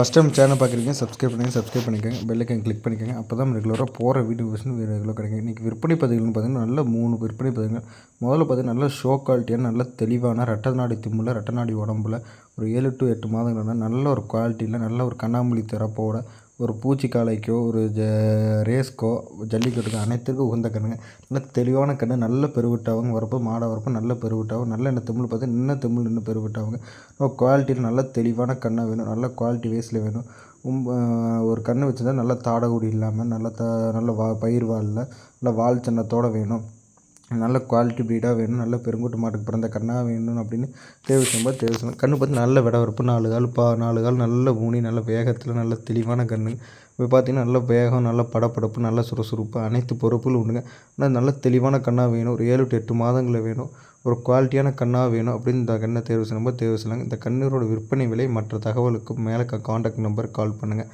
First time channel பார்க்குறீங்க subscribe பண்ணுங்கள் subscribe பண்ணிக்கோங்க பெல்லைக்கன் கிளிக் பண்ணிக்கோங்க. அப்போ தான் ரெகுலராக போகிற வீடியோஸ் ரெகுலராக கிடைக்கும். இன்றைக்கி விற்பனை பதிவுகள்னு பார்த்தீங்கன்னா நல்ல மூணு விற்பனை பதிவுகள். முதல்ல பார்த்தீங்கன்னா நல்ல ஷோ குவாலிட்டியான நல்ல தெளிவான ரெட்ட நாடி திம்மில் ரெட்ட நாடி உடம்புல ஒரு ஏழு டு எட்டு மாதங்கள்னா நல்ல ஒரு குவாலிட்டியில் நல்ல ஒரு கண்ணாமூலி திறப்போட ஒரு பூச்சிக்காளைக்கோ ஒரு ஜ ரேஸ்க்கோ ஜல்லிக்கட்டுக்கோ அனைத்துக்கும் உகந்த கன்றுங்க நல்ல தெளிவான கன்று நல்ல பெருவிட்டாவங்க வரப்போ மாடை வரப்போ நல்ல பெருவிட்டாவும் நல்ல என்ன தமிழ் பார்த்து நின்ன தமிழ் நின்று பெருவிட்டாவுங்க. குவாலிட்டியில் நல்ல தெளிவான கண்ணாக வேணும். நல்ல குவாலிட்டி வேஸில் வேணும். ஒரு கன்று வச்சுருந்தா நல்லா தாடகுடி இல்லாமல் நல்லா த நல்ல வா பயிர் வாலில் நல்லா வால் சின்னத்தோடு வேணும். நல்ல குவாலிட்டி ப்ரீடாக வேணும் நல்ல பெருங்குட்டு மாட்டுக்கு பிறந்த கண்ணாக வேணும் அப்படின்னு தேவை செய்யும்போது தேவை செய்யணும் கன்று பார்த்து நல்ல விடவரப்பு நாலு கால் பா நாலு கால் நல்ல ஊனி நல்ல வேகத்தில் நல்ல தெளிவான கன்று இப்போ பார்த்திங்கன்னா நல்ல வேகம் நல்ல படப்படப்பு நல்ல சுறுசுறுப்பு அனைத்து பொறுப்புகளும் உண்டுங்க. ஆனால் நல்ல தெளிவான கண்ணாக வேணும் ஒரு ஏழு டு எட்டு மாதங்களில் வேணும். ஒரு குவாலிட்டியான கன்னாக வேணும் அப்படின்னு இந்த கண்ணை தேர்வு செய்யும்போது தேர்வு செய்யலாங்க. இந்த கண்ணீரோட விற்பனை விலை மற்ற தகவலுக்கு மேலே காண்டாக்ட் நம்பர் கால் பண்ணுங்கள்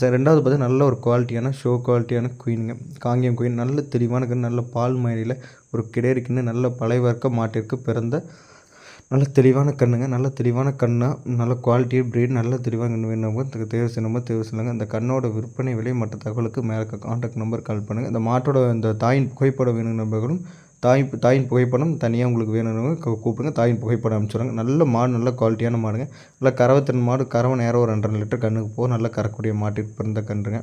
சார் ரெண்டாவது பார்த்தீங்கன்னா நல்ல ஒரு குவாலிட்டியான ஷோ குவாலிட்டியான குயினுங்க காங்கியம் குயின் நல்ல தெளிவான கண் நல்ல பால் மயிலில் ஒரு கிடையறிக்குன்னு நல்ல பழையவர்க்க மாட்டிற்கு பிறந்த நல்ல தெளிவான கண்ணுங்க. நல்ல தெளிவான கண்ணாக நல்ல குவாலிட்டி ப்ரீட் நல்ல தெளிவான கண் வேணும் தேர்வு செய்யணுமோ தேர்வு செய்யலாங்க. அந்த கண்ணோட விற்பனை விலை மற்ற தகவலுக்கு மேலே காண்டாக்ட் நம்பர் கால் பண்ணுங்கள் இந்த மாட்டோட இந்த தாயின் புகைப்பட வேணும் நம்பர்களும் தாய் தாயின் புகைப்படம் தனியாக உங்களுக்கு வேணும்னு கூப்பிடுங்க. தாயின் புகைப்படம் அனுப்பிச்சுடுங்க நல்ல மாடு நல்ல குவாலிட்டியான மாடுங்க. நல்ல கறவைத்திறன் மாடு கறவை நேரம் ஒரு ரெண்டரை லிட்டர் கண்ணுக்கு போக நல்லா கறக்கூடிய மாட்டுக்கு பிறந்த கன்றுங்க.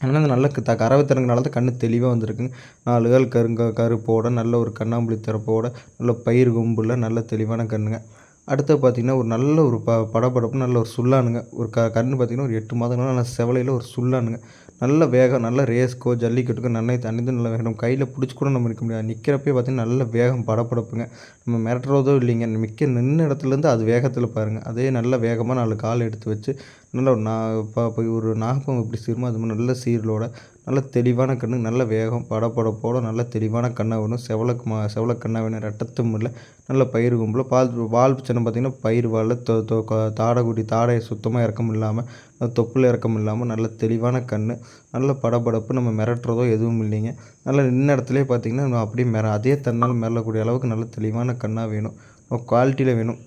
அதனால் அந்த நல்ல த கறவைத்திறங்கனால தான் கண்ணு தெளிவாக வந்திருக்குங்க. நாலு கால் கருங்க கருப்போட நல்ல ஒரு கண்ணாம்புலி திறப்போட நல்ல பயிர் கொம்புல நல்ல தெளிவான கண்ணுங்க. அடுத்து பார்த்திங்கன்னா ஒரு நல்ல ஒரு ப படபடப்பு நல்ல ஒரு சுல்லானுங்க ஒரு க கன்று பார்த்திங்கன்னா ஒரு எட்டு மாதங்கள் நல்லா செவலையில் ஒரு சுல்லானுங்க நல்ல வேகம் நல்ல ரேஸ்க்கோ ஜல்லிக்கட்டுக்கோ நல்லா தண்ணி நல்ல வேகம். கையில் பிடிச்சி கூட நம்ம நிற்க முடியாது. நிற்கிறப்பே பார்த்திங்கன்னா நல்ல வேகம் படப்படப்புங்க நம்ம மிரட்டுறதோ இல்லைங்க. மிக்க நின்று இடத்துலேருந்து அது வேகத்தில் பாருங்கள் அதே நல்ல வேகமாக நாலு கால் எடுத்து வச்சு நல்ல ஒரு நா இப்போ ஒரு நாகப்பம் எப்படி சீருமோ அது மாதிரி நல்ல சீரலோட நல்ல தெளிவான கண்ணு நல்ல வேகம் படப்படப்போட நல்ல தெளிவான கண்ணாக வேணும் செவலக்கு மா செவலக்கண்ணாக வேணும் ரெட்டத்தும் இல்லை. நல்ல பயிர் கும்பல. பால் வால் சின்னம் பார்த்திங்கன்னா பயிர் வாழ தாடைக்குடி தாடையை சுத்தமாக இறக்கம் இல்லாமல் தொப்புல இறக்கம் இல்லாமல் நல்ல தெளிவான கண் நல்ல படபடப்பு நம்ம மிரட்டுறதோ எதுவும் இல்லைங்க. நல்ல நின்ன இடத்துலேயே பார்த்திங்கன்னா அப்படியே மிர அதே தன்னால் மிரளக்கூடிய அளவுக்கு நல்ல தெளிவான கண்ணாக வேணும். குவாலிட்டியில் வேணும்.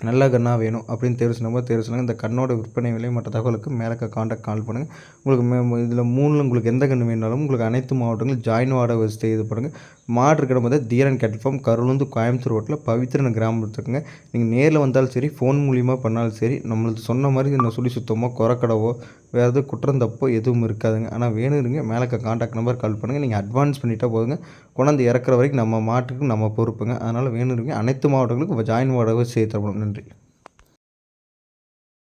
நல்ல கன்னாக வேணும் அப்படின்னு தேர்வு செய்யும்போது தேர்வு இந்த கண்ணோட விற்பனை விலை மற்ற தகவலுக்கு மேலே காண்டாக்ட் கால் பண்ணுங்கள் உங்களுக்கு மே இதில் மூணில் உங்களுக்கு எந்த கன்று வேணாலும் உங்களுக்கு அனைத்து மாவட்டங்களும் ஜாயின் வாடகை வசதி இது பண்ணுங்கள் மாடு இருக்கிற போது தீரன் கேட்டல் ஃபார்ம் கருளுந்து கோயம்புத்தூர் ரோட்டில் பவித்திரன் கிராமத்துக்குங்க நீங்கள் நேரில் வந்தாலும் சரி ஃபோன் மூலியமாக பண்ணாலும் சரி நம்மளுக்கு சொன்ன மாதிரி இந்த சுழி சுத்தமோ குறக்கடவோ வேறு எதுவும் குற்றம் தப்போ எதுவும் இருக்காதுங்க. ஆனால் வேணுங்க மேலே காண்டாக்ட் நம்பர் கால் பண்ணுங்கள் நீங்கள் அட்வான்ஸ் பண்ணிட்டா போதுங்க. கொண்டாந்து இறக்குற வரைக்கும் நம்ம மாட்டுக்கு நம்ம பொறுப்புங்க. அதனால் வேணுங்க அனைத்து மாவட்டங்களுக்கும் ஜாயின் வாடகை சேர்த்து நன்றி.